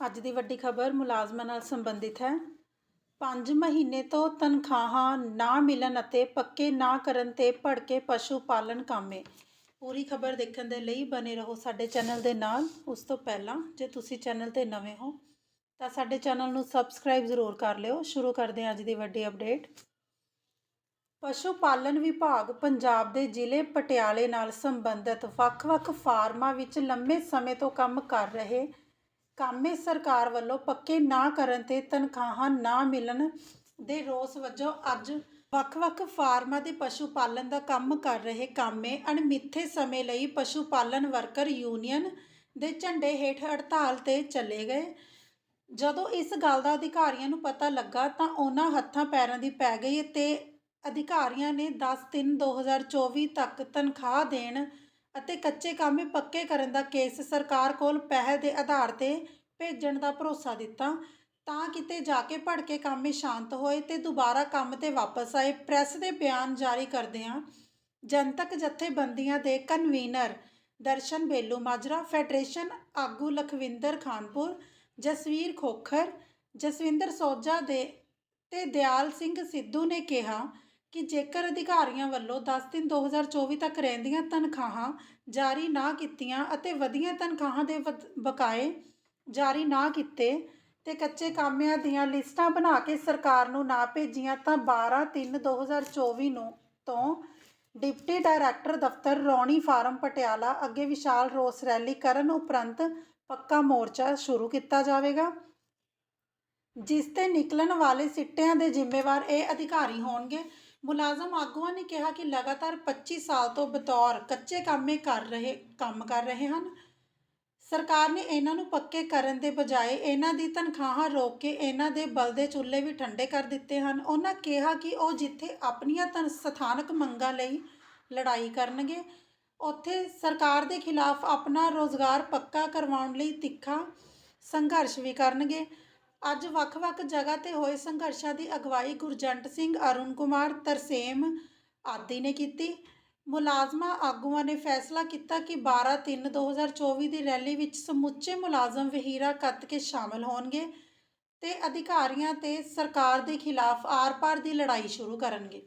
ਅੱਜ ਦੀ ਵੱਡੀ ਖਬਰ ਮੁਲਾਜ਼ਮਾਂ ਨਾਲ ਸੰਬੰਧਿਤ ਹੈ। 5 ਮਹੀਨੇ ਤੋਂ ਤਨਖਾਹਾਂ ਨਾ ਮਿਲਣ ਅਤੇ ਪੱਕੇ ਨਾ ਕਰਨ ਤੇ ਭੜਕੇ ਪਸ਼ੂ ਪਾਲਣ ਕਾਮੇ। ਪੂਰੀ ਖਬਰ ਦੇਖਣ ਦੇ ਲਈ ਬਨੇ ਰਹੋ ਸਾਡੇ ਚੈਨਲ ਦੇ ਨਾਲ। ਉਸ ਤੋਂ ਪਹਿਲਾਂ ਜੇ ਤੁਸੀਂ ਚੈਨਲ ਤੇ ਨਵੇਂ ਹੋ, ਤਾਂ ਸਾਡੇ ਚੈਨਲ ਨੂੰ ਸਬਸਕ੍ਰਾਈਬ ਜ਼ਰੂਰ ਕਰ ਲਿਓ। ਸ਼ੁਰੂ ਕਰਦੇ ਹਾਂ ਅੱਜ ਦੀ ਵੱਡੀ ਅਪਡੇਟ। ਪਸ਼ੂ ਪਾਲਣ ਵਿਭਾਗ ਪੰਜਾਬ ਦੇ ਜ਼ਿਲ੍ਹੇ ਪਟਿਆਲੇ ਨਾਲ ਸੰਬੰਧਿਤ ਵੱਖ-ਵੱਖ ਫਾਰਮਾਂ ਵਿੱਚ ਲੰਮੇ ਸਮੇਂ ਤੋਂ ਕੰਮ ਕਰ ਰਹੇ ਕਾਮੇ ਸਰਕਾਰ ਵੱਲੋਂ ਪੱਕੇ ਨਾ ਕਰਨ ਤੇ ਤਨਖਾਹਾਂ ਨਾ ਮਿਲਣ ਦੇ ਰੋਸ ਵਜੋਂ ਅੱਜ ਵੱਖ-ਵੱਖ ਫਾਰਮਾਂ ਦੇ ਪਸ਼ੂ ਪਾਲਣ ਦਾ ਕੰਮ ਕਰ ਰਹੇ ਕਾਮੇ ਅਣਮਿੱਥੇ ਸਮੇਂ ਲਈ ਪਸ਼ੂ ਪਾਲਣ ਵਰਕਰ ਯੂਨੀਅਨ ਦੇ ਝੰਡੇ ਹੇਠ ਹੜਤਾਲ ਤੇ ਚਲੇ ਗਏ। ਜਦੋਂ ਇਸ ਗੱਲ ਦਾ ਅਧਿਕਾਰੀਆਂ ਨੂੰ ਪਤਾ ਲੱਗਾ ਤਾਂ ਉਹਨਾਂ ਹੱਥਾਂ ਪੈਰਾਂ ਦੀ ਪੈ ਗਈ ਤੇ ਅਧਿਕਾਰੀਆਂ ਨੇ 10/3/2024 ਤੱਕ ਤਨਖਾਹ ਦੇਣ ਅਤੇ ਕੱਚੇ ਕਾਮੇ ਪੱਕੇ ਕਰਨ ਦਾ ਕੇਸ ਸਰਕਾਰ ਕੋਲ ਪਹਿਲ ਦੇ ਆਧਾਰ ਤੇ ਭੇਜਣ ਦਾ ਭਰੋਸਾ ਦਿੱਤਾ। ਤਾਂ ਕਿਤੇ ਜਾ ਕੇ ਭੜਕੇ ਕਾਮੇ ਸ਼ਾਂਤ ਹੋਏ ਤੇ ਦੁਬਾਰਾ ਕੰਮ ਤੇ ਵਾਪਸ ਆਏ, ਪ੍ਰੈਸ ਦੇ ਬਿਆਨ ਜਾਰੀ ਕਰਦਿਆਂ ਜਨਤਕ ਜਥੇਬੰਦੀਆਂ ਦੇ ਕਨਵੀਨਰ ਦਰਸ਼ਨ ਬੇਲੂ ਮਾਜਰਾ, ਫੈਡਰੇਸ਼ਨ ਆਗੂ ਲਖਵਿੰਦਰ ਖਾਨਪੁਰ, ਜਸਵੀਰ ਖੋਖਰ, ਜਸਵਿੰਦਰ ਸੋਜਾ ਦੇ ਤੇ ਦਿਆਲ ਸਿੰਘ ਸਿੱਧੂ ਨੇ ਕਿਹਾ ਕਿ ਜੇਕਰ ਅਧਿਕਾਰੀਆਂ ਵੱਲੋਂ 10 ਦਿਨ 2024 ਤੱਕ ਰਹਿੰਦੀਆਂ ਤਨਖਾਹਾਂ ਜਾਰੀ ਨਾ ਕੀਤੀਆਂ ਅਤੇ ਵਧੀਆਂ ਤਨਖਾਹਾਂ ਦੇ ਵਧ- ਬਕਾਏ ਜਾਰੀ ਨਾ ਕੀਤੇ ਤੇ ਕੱਚੇ ਕਾਮਿਆਂ ਦੀਆਂ ਲਿਸਟਾਂ ਬਣਾ ਕੇ ਸਰਕਾਰ ਨੂੰ ਨਾ ਭੇਜੀਆਂ, ਤਾਂ 12 3 2024 ਨੂੰ ਤੋਂ ਡਿਪਟੀ ਡਾਇਰੈਕਟਰ ਦਫ਼ਤਰ ਰੌਣੀ ਫਾਰਮ ਪਟਿਆਲਾ ਅੱਗੇ ਵਿਸ਼ਾਲ ਰੋਸ ਰੈਲੀ ਕਰਨ ਉਪਰੰਤ ਪੱਕਾ ਮੋਰਚਾ ਸ਼ੁਰੂ ਕੀਤਾ ਜਾਵੇਗਾ। ਜਿਸ ਤੇ ਨਿਕਲਣ ਵਾਲੇ ਸਿੱਟਿਆਂ ਦੇ ਜ਼ਿੰਮੇਵਾਰ ਇਹ ਅਧਿਕਾਰੀ ਹੋਣਗੇ। ਮੁਲਾਜ਼ਮ ਆਗੂਆਂ ਨੇ ਕਿਹਾ ਕਿ ਲਗਾਤਾਰ 25 ਸਾਲ ਤੋਂ ਬਤੌਰ ਕੱਚੇ ਕਾਮੇ ਕਰ ਰਹੇ, ਕੰਮ ਕਰ ਰਹੇ ਹਨ। ਸਰਕਾਰ ਨੇ ਇਹਨਾਂ ਨੂੰ ਪੱਕੇ ਕਰਨ ਦੇ ਬਜਾਏ ਇਹਨਾਂ ਦੀ ਤਨਖਾਹਾਂ ਰੋਕ ਕੇ ਇਹਨਾਂ ਦੇ ਬਲਦੇ ਚੁੱਲ੍ਹੇ ਵੀ ਠੰਡੇ ਕਰ ਦਿੱਤੇ ਹਨ। ਉਹਨਾਂ ਕਿਹਾ ਕਿ ਉਹ ਜਿੱਥੇ ਆਪਣੀਆਂ ਤਨ, ਸਥਾਨਕ ਮੰਗਾਂ ਲਈ ਲੜਾਈ ਕਰਨਗੇ, ਉੱਥੇ ਸਰਕਾਰ ਦੇ ਖਿਲਾਫ ਆਪਣਾ ਰੋਜ਼ਗਾਰ ਪੱਕਾ ਕਰਵਾਉਣ ਲਈ ਤਿੱਖਾ ਸੰਘਰਸ਼ ਵੀ ਕਰਨਗੇ। ਅੱਜ ਵੱਖ-ਵੱਖ ਜਗ੍ਹਾ ਤੇ ਹੋਏ ਸੰਘਰਸ਼ਾਂ ਦੀ ਅਗਵਾਈ ਗੁਰਜੰਟ ਸਿੰਘ, ਅਰੁਣ ਕੁਮਾਰ, ਤਰਸੇਮ ਆਦਿ ਨੇ ਕੀਤੀ। ਮੁਲਾਜ਼ਮਾਂ ਆਗੂਆਂ ਨੇ ਫੈਸਲਾ ਕੀਤਾ ਕਿ 12/3/2024 ਦੀ ਰੈਲੀ ਵਿੱਚ ਸਮੁੱਚੇ ਮੁਲਾਜ਼ਮ ਵਹੀਰਾ ਕੱਤ ਕੇ ਸ਼ਾਮਲ ਹੋਣਗੇ ਤੇ ਅਧਿਕਾਰੀਆਂ ਤੇ ਸਰਕਾਰ ਦੇ ਖਿਲਾਫ ਆਰ-ਪਾਰ ਦੀ ਲੜਾਈ ਸ਼ੁਰੂ ਕਰਨਗੇ।